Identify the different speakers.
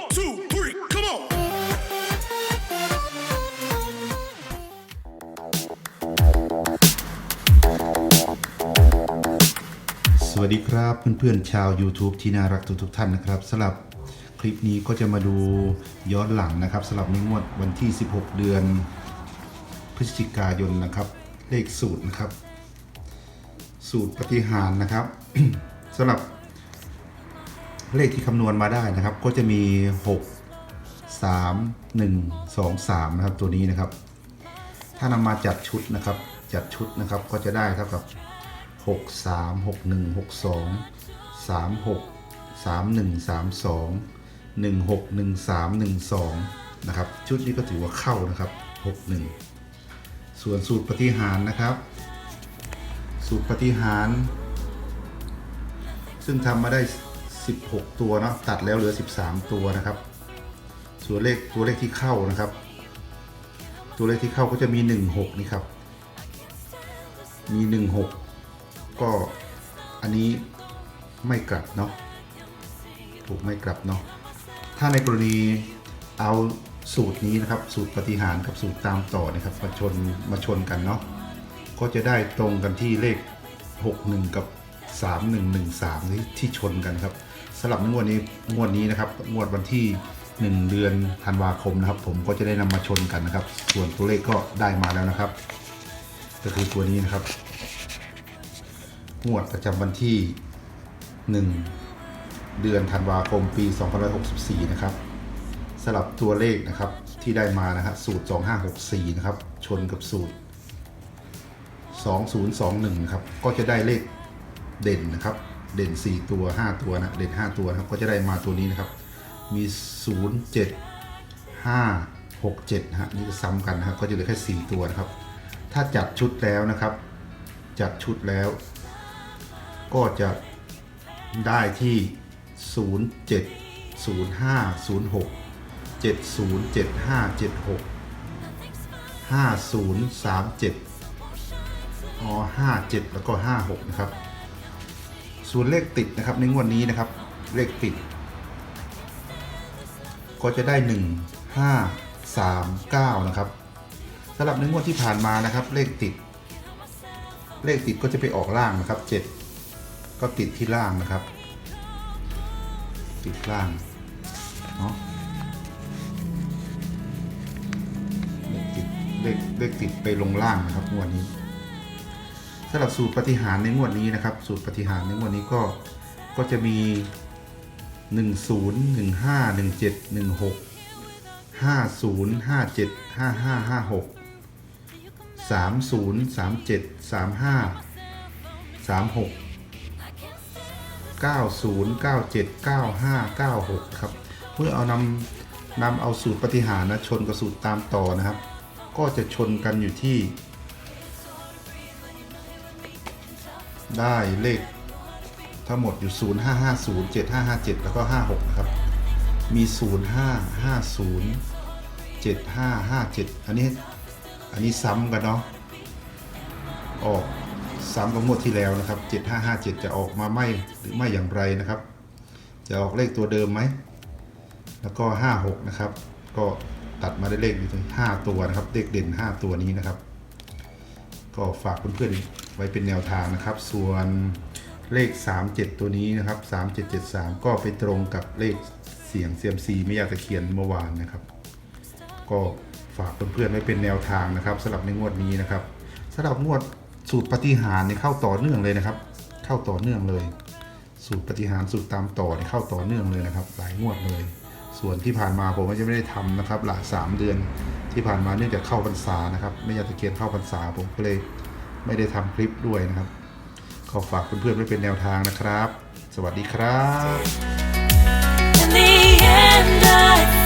Speaker 1: One, two, three, come on.
Speaker 2: สวัสดีครับเพื่อนๆชาว YouTube ที่น่ารักทุกๆท่านนะครับสำหรับคลิปนี้ก็จะมาดูย้อนหลังนะครับสำหรับในงวดวันที่ 16 เดือนพฤศจิกายนนะครับ เลขสูตรนะครับ สูตรปฏิหารนะครับสำหรับ เลขที่คำนวณมาได้นะครับ ก็จะมี 6 3 1 2 3 นะครับ ตัวนี้นะครับ ถ้านำมาจัดชุดนะครับ จัดชุดนะครับก็จะได้เท่ากับ 6 3 6 1 6 2 3 6 3 1 3 2 1 6 1 3 1 2 นะครับ ชุดนี้ก็ถือว่าเข้านะครับ 6 1 ส่วนสูตรปฏิหารนะครับ สูตรปฏิหาร ซึ่งทำมาได้ 16 ตัวเนาะตัดแล้วเหลือ 13 ตัวนะครับ ส่วนเลขตัวเลขที่เข้านะครับ ตัวเลขที่เข้าก็จะมี 16 นี่ครับ มี 16 ก็อันนี้ไม่กลับเนาะถูกไม่กลับเนาะถ้าในกรณีเอาสูตรนี้นะครับ สูตรปฏิหารกับสูตรตามต่อนะครับมาชนมาชนกันเนาะก็จะได้ตรงกันที่เลข 61 กับ 3113ที่ที่ชนกันครับสำหรับงวดนี้งวดนี้นะครับงวดวันที่ 1 เดือนธันวาคมนะครับ ผมก็จะได้นำมาชนกันนะครับ ส่วนตัวเลขก็ได้มาแล้วนะครับ ก็คือตัวนี้นะครับ งวดประจำวันที่ 1 เดือนธันวาคมปี2564 นะครับสลับตัวเลขนะครับที่ได้มานะฮะสูตร 2564 นะครับ ชนกับสูตร 2021นะครับ ก็จะได้เลข เด่นนะครับ เด่น 4 ตัว 5 ตัวนะเด่น 5 ตัวนะครับก็จะได้มาตัวนี้นะครับ มี 0 7 5 6 7นะฮะนี่จะซ้ำกันนะครับก็จะเหลือแค่ 4 ตัวนะครับ ถ้าจัดชุดแล้วนะครับ จัดชุดแล้ว ก็จะได้ที่ 0 7 0 5 0 6 7 0 7 5 7 6 5 0 3 7อ๋อ5 7 แล้วก็ 5 6 นะครับ ส่วนเลขติดนะครับในงวดนี้นะครับ เลขติด ก็จะได้ 1 5 3 9 นะครับสำหรับในงวดที่ผ่านมานะครับ เลขติด เลขติดก็จะไปออกล่างนะครับ 7 ก็ติดที่ล่างนะครับ ติดล่างเนาะเลขติดเลขเลขติดไปลงล่างนะครับงวดนี้ สำหรับสูตรปฏิหารในงวดนี้นะครับ สูตรปฏิหารในงวดนี้ก็ก็จะมี 1 0 1 5 1 7 1 6 5 0 5 7 5 5 5 6 3 0 3 7 3 5 3 6 90 97 95 96 ครับ เมื่อเอานำนำเอาสูตรปฏิหารนะชนกับสูตรตามต่อนะครับ ก็จะชนกันอยู่ที่ ได้เลขทั้งหมดอยู่ 0 5 5 0 7 5 5 7 แล้วก็ 56 นะครับ มี 0 5 5 0 7 5 5 7 อันนี้ อันนี้ซ้ำกันเนาะ ออกซ้ำกับงวดที่แล้วนะครับ 7557 จะออกมาไม่หรือไม่อย่างไรนะครับ จะออกเลขตัวเดิมไหม แล้วก็ 56 นะครับ ก็ตัดมาได้เลขอยู่ที่5ตัวนะครับ เลขเด่น 5 ตัวนี้นะครับ ก็ฝากเพื่อนๆไว้เป็นแนวทางนะครับ ส่วนเลข 37 ตัวนี้นะครับ 3773 ก็ไปตรงกับเลขเสียง CMC ไม่อยากตะเคียนเมื่อวานนะครับ ก็ฝากเพื่อนๆไว้เป็นแนวทางนะครับสำหรับในงวดนี้นะครับสำหรับงวดสูตรปฏิหารเนี่ยเข้าต่อเนื่องเลยนะครับ เข้าต่อเนื่องเลย สูตรปฏิหารสูตรตามต่อเนี่ยเข้าต่อเนื่องเลยนะครับ หลายงวดเลย ส่วนที่ผ่านมาผมก็จะไม่ได้ทำนะครับ หลายสามเดือนที่ผ่านมาเนื่องจากเข้าพรรษานะครับ ไม่อยากตะเกียนเข้าพรรษาผมก็เลย ไม่ได้ทำคลิปด้วยนะครับ ขอฝากเพื่อนๆไว้เป็นแนวทางนะครับ สวัสดีครับ